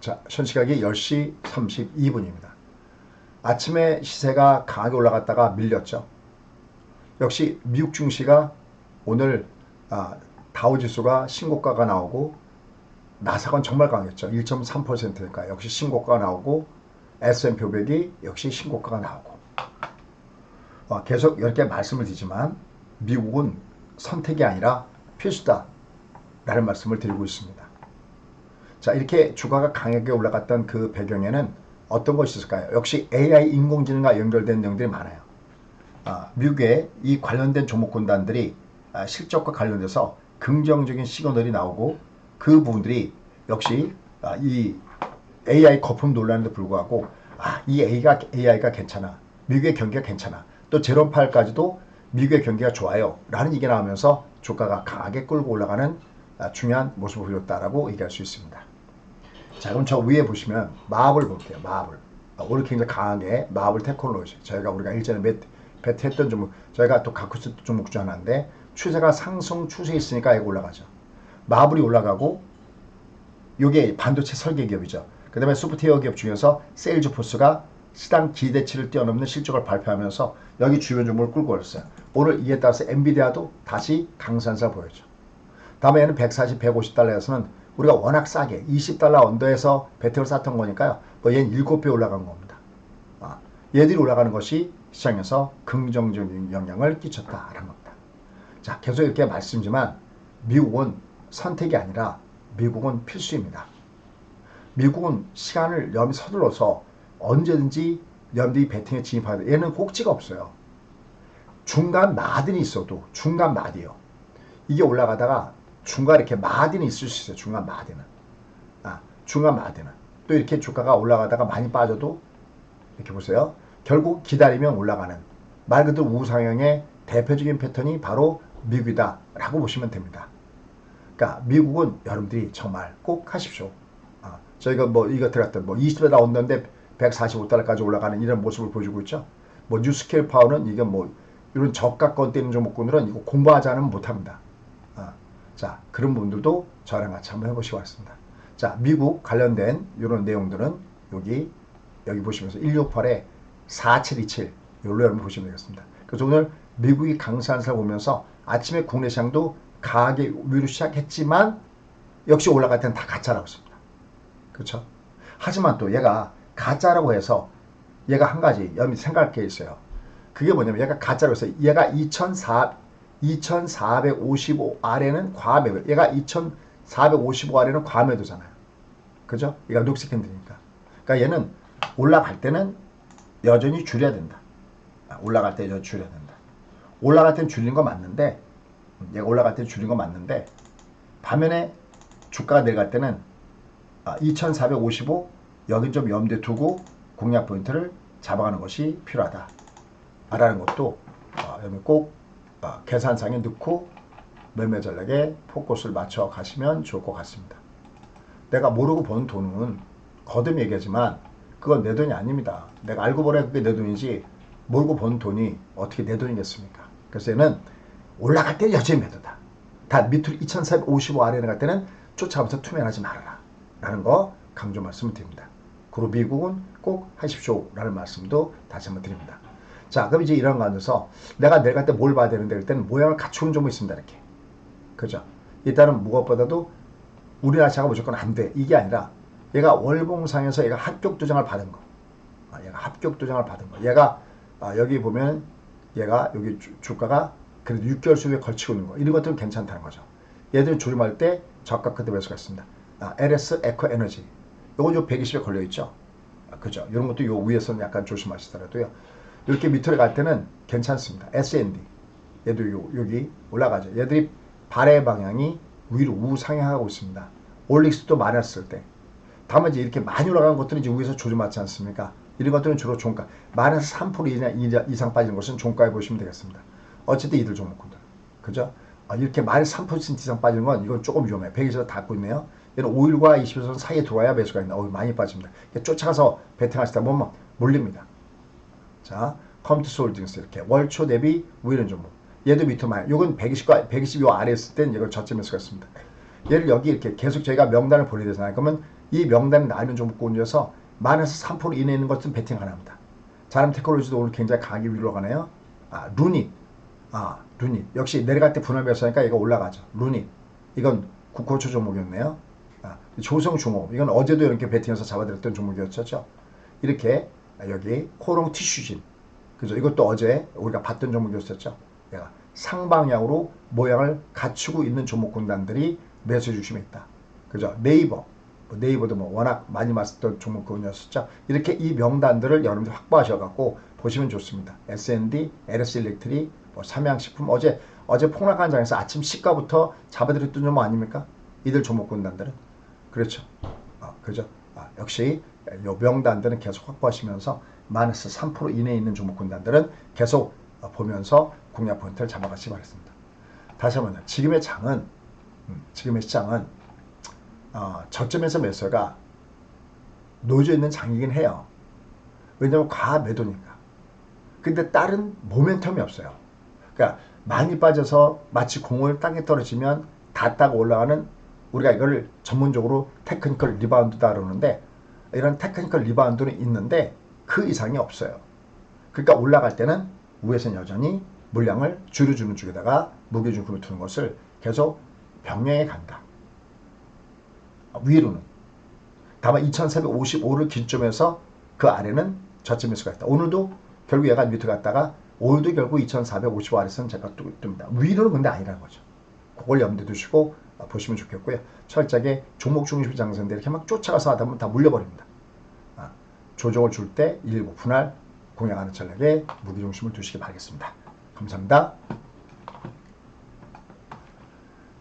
자, 현 시각이 10시 32분입니다. 아침에 시세가 강하게 올라갔다가 밀렸죠. 역시 미국 증시가 오늘 아, 다우지수가 신고가가 나오고 나사건 정말 강했죠. 1.3%니까 역시 신고가가 나오고 S&P 500이 역시 신고가가 나오고 어, 계속 이렇게 말씀을 드리지만 미국은 선택이 아니라 필수다 라는 말씀을 드리고 있습니다. 자 이렇게 주가가 강하게 올라갔던 그 배경에는 어떤 것이 있을까요? 역시 AI 인공지능과 연결된 내용들이 많아요. 아, 미국의 이 관련된 종목군단들이 아, 실적과 관련돼서 긍정적인 시그널이 나오고 그 부분들이 역시 아, 이 AI 거품 논란에도 불구하고 아, 이 AI가, AI가 괜찮아. 미국의 경기가 괜찮아. 또 제롬팔까지도 미국의 경기가 좋아요. 라는 얘기가 나오면서 주가가 강하게 끌고 올라가는 아, 중요한 모습을 보였다라고 얘기할 수 있습니다. 자, 그럼 저 위에 보시면 마블 볼게요. 마블. 아, 오늘 굉장히 강하게 마블 테크놀로지. 저희가 우리가 일전에 몇, 배트했던 종목, 저희가 또 있었던 종목 중 하나인데 추세가 상승 추세에 있으니까 이거 올라가죠. 마블이 올라가고 이게 반도체 설계 기업이죠. 그 다음에 소프트웨어 기업 중에서 세일즈포스가 시장 기대치를 뛰어넘는 실적을 발표하면서 여기 주요 종목을 끌고 올렸어요. 오늘 이에 따라서 엔비디아도 다시 강산사 보여죠. 다음에는 140, 150달러에서는 우리가 워낙 싸게 20달러 언더에서 배팅을 쌓던 거니까요. 뭐 얘는 7배 올라간 겁니다. 아, 얘들이 올라가는 것이 시장에서 긍정적인 영향을 끼쳤다라는 겁니다. 자, 계속 이렇게 말씀지만 미국은 선택이 아니라 미국은 필수입니다. 미국은 시간을 염 서둘러서 언제든지 염디 배팅에 진입하야 돼. 얘는 꼭지가 없어요. 중간 마딘이 있어도 중간 마디요. 이게 올라가다가 중간 이렇게 마딘이 있을 수 있어요. 중간 마딘은. 아, 중간 마딘은. 또 이렇게 주가가 올라가다가 많이 빠져도 이렇게 보세요. 결국 기다리면 올라가는 말 그대로 우상향의 대표적인 패턴이 바로 미국이다 라고 보시면 됩니다. 그러니까 미국은 여러분들이 정말 꼭 하십시오. 아, 저희가 뭐 이거 들어갔던 뭐 20배 나온다는데 145달러까지 올라가는 이런 모습을 보여주고 있죠. 뭐 뉴스케일 파워는 이게 뭐 이런 저가권 떼는 종목군들은 이거 공부하지 않으면 못합니다. 아, 자 그런 분들도 저랑 같이 한번 해보시기 바랍니다. 자 미국 관련된 이런 내용들은 여기 여기 보시면서 168에 4727 여기로 여러분 보시면 되겠습니다. 그래서 오늘 미국이 강세한 살 보면서 아침에 국내 시장도 강하게 위로 시작했지만 역시 올라갈 때는 다 가짜라고 했습니다. 그렇죠? 하지만 또 얘가 가짜라고 해서 얘가 한 가지 여러분이 생각할 게 있어요. 그게 뭐냐면 얘가 가짜라고 해서 얘가 2004, 2455 아래는 과매도 얘가 2455 아래는 과매도잖아요. 그죠? 얘가 녹색 핸드니까. 그러니까 얘는 올라갈 때는 여전히 줄여야 된다. 아, 올라갈 때 여전히 줄여야 된다. 올라갈 때는 줄인 거 맞는데 얘가 올라갈 때는 줄인 거 맞는데 반면에 주가가 내려갈 때는 2455 여기 좀 염두에 두고 공략 포인트를 잡아가는 것이 필요하다. 라는 것도 여러분 꼭 어, 계산상에 넣고 매매 전략에 포커스를 맞춰 가시면 좋을 것 같습니다. 내가 모르고 번 돈은 거듭 얘기하지만 그건 내 돈이 아닙니다. 내가 알고 보내 그게 내 돈이지 모르고 번 돈이 어떻게 내 돈이겠습니까? 그래서 얘는 올라갈 때 여전히 매도다. 다 밑으로 2455 아래에 갈 때는 쫓아가면서 투매하지 말아라. 라는 거 강조 말씀을 드립니다. 그리고 미국은 꼭 하십시오. 라는 말씀도 다시 한번 드립니다. 자, 그럼 이제 이런 가운데서 내가 내려갈 때 뭘 봐야 되는데 그때는 모양을 갖추는 종목이 있습니다. 이렇게. 그죠? 일단은 무엇보다도 우리나라 차가 무조건 안 돼. 이게 아니라 얘가 월봉상에서 얘가 합격 도장을 받은 거. 아, 얘가 합격 도장을 받은 거. 얘가 아, 여기 보면 얘가 여기 주, 주가가 그래도 6개월 수에 걸치고 있는 거. 이런 것들은 괜찮다는 거죠. 얘들은 조림할 때 저가 끝에 매수가 있습니다. 아, LS 에코 에너지. 요거 요 120에 걸려 있죠. 아, 그죠? 이런 것도 요 위에서는 약간 조심하시더라도요. 이렇게 밑으로 갈 때는 괜찮습니다. S&D. 얘도 요, 여기 올라가죠. 얘들이 발의 방향이 위로 우상향하고 있습니다. 올릭스도 많았을 때. 다만 이제 이렇게 많이 올라가는 것들은 이제 위에서 조정받지 않습니까? 이런 것들은 주로 종가. 마이너스 3% 이상 빠지는 것은 종가에 보시면 되겠습니다. 어쨌든 이들 종목군들. 그죠? 아, 이렇게 마이너스 3% 이상 빠지는 건 이건 조금 위험해. 100에서 닿고 있네요. 얘는 5일과 20일선 사이에 들어와야 매수가 있나. 어, 많이 빠집니다. 쫓아가서 베팅하시다 보면 몰립니다. 자, 컴퓨터 홀딩스 이렇게 월초 대비 우위는 종목. 얘도 밑으로 많이. 요건 120과 120요 아래 있을 땐 이걸 저점에 수가 있습니다. 얘를 여기 이렇게 계속 저희가 명단을 보내야 되잖아요. 그러면 이 명단에 나와 있는 종목군 중에서 마이너스 3% 이내에 있는 것은 베팅 가능합니다. 자람 테크놀로지도 오늘 굉장히 강하게 위로 가네요. 아, 루닛. 아, 루닛. 역시 내려갈 때 분할 매수하니까 이거 올라가죠. 루닛. 이건 국고초 종목이었네요. 아, 조성 중호. 이건 어제도 이렇게 베팅해서 잡아드렸던 종목이었죠. 이렇게 아, 여기 코롱 티슈진. 그죠? 이것도 어제 우리가 봤던 종목이었었죠. 상방향으로 모양을 갖추고 있는 종목 군단들이 매수 중심에 있다. 그죠? 네이버. 뭐 네이버도 뭐 워낙 많이 봤던 종목 군이었었죠. 이렇게 이 명단들을 여러분들 확보하셔갖고 보시면 좋습니다. S&D, LS 일렉트릭, 뭐 삼양식품 어제 어제 폭락한 장에서 아침 시가부터 잡아드렸던 종목 아닙니까? 이들 종목 군단들은 그렇죠. 아, 그죠? 아, 역시 요 명단들은 계속 확보하시면서 마이너스 3% 이내에 있는 종목군단들은 계속 어, 보면서 공략 포인트를 잡아가시기 바랍니다. 다시 한번 지금의 장은 음, 지금의 시장은 어, 저점에서 매수가 놓여져 있는 장이긴 해요. 왜냐하면 과하 매도니까. 근데 다른 모멘텀이 없어요. 그러니까 많이 빠져서 마치 공을 땅에 떨어지면 닿다가 올라가는 우리가 이걸 전문적으로 테크니컬 리바운드다 그러는데 이런 테크니컬 리바운드는 있는데 그 이상이 없어요. 그러니까 올라갈 때는 위에서는 여전히 물량을 줄여주는 쪽에다가 무게중심을 두는 것을 계속 병행해 간다. 위로는. 다만 2455를 기점에서 그 아래는 저점 매수가 있다. 오늘도 결국 얘가 밑에 갔다가 오늘도 결국 2455 아래서는 제가 또 뜹니다. 위로는 근데 아니라는 거죠. 그걸 염두에 두시고 보시면 좋겠고요. 철저하게 종목 중심 장세인데 이렇게 막 쫓아가서 하다 보면 다 물려버립니다. 아, 조정을 줄 때 일부 분할 공략하는 전략에 무기중심을 두시기 바라겠습니다. 감사합니다.